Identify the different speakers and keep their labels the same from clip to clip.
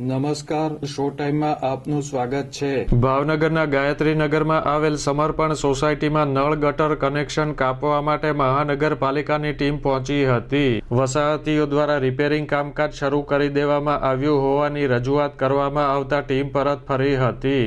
Speaker 1: નમસ્કાર, શો ટાઈમમાં આપનું સ્વાગત છે.
Speaker 2: ભાવનગરના ગાયત્રીનગરમાં આવેલ સમર્પણ સોસાયટીમાં નળ ગટર કનેક્શન કાપવા માટે મહાનગરપાલિકાની ટીમ પહોંચી હતી. વસાહતીઓ દ્વારા રિપેરિંગ કામકાજ શરૂ કરી દેવામાં આવ્યું હોવાની રજૂઆત કરવામાં આવતા ટીમ પરત ફરી હતી.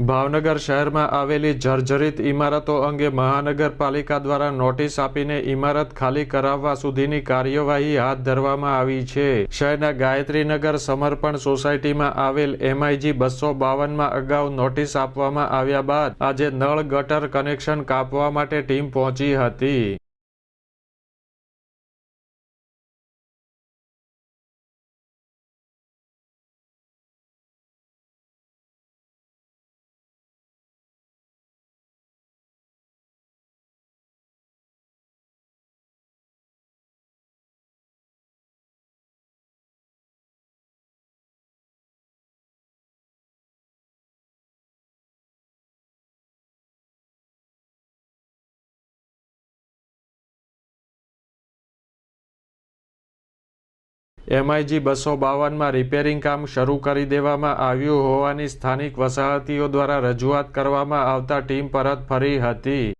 Speaker 2: ભાવનગર શહેરમાં આવેલી જર્જરિત ઇમારતો અંગે મહાનગરપાલિકા દ્વારા નોટિસ આપીને ઇમારત ખાલી કરાવવા સુધીની કાર્યવાહી હાથ ધરવામાં આવી છે. શહેરના ગાયત્રીનગર સમર્પણ સોસાયટીમાં આવેલ એમઆઈજી બસો બાવનમાં અગાઉ નોટિસ આપવામાં આવ્યા બાદ આજે નળ ગટર કનેક્શન કાપવા માટે ટીમ પહોંચી હતી. એમઆઈજી બસો બાવનમાં રિપેરિંગ કામ શરૂ કરી દેવામાં આવ્યું હોવાની સ્થાનિક વસાહતીઓ દ્વારા રજૂઆત કરવામાં આવતા ટીમ પરત ફરી હતી.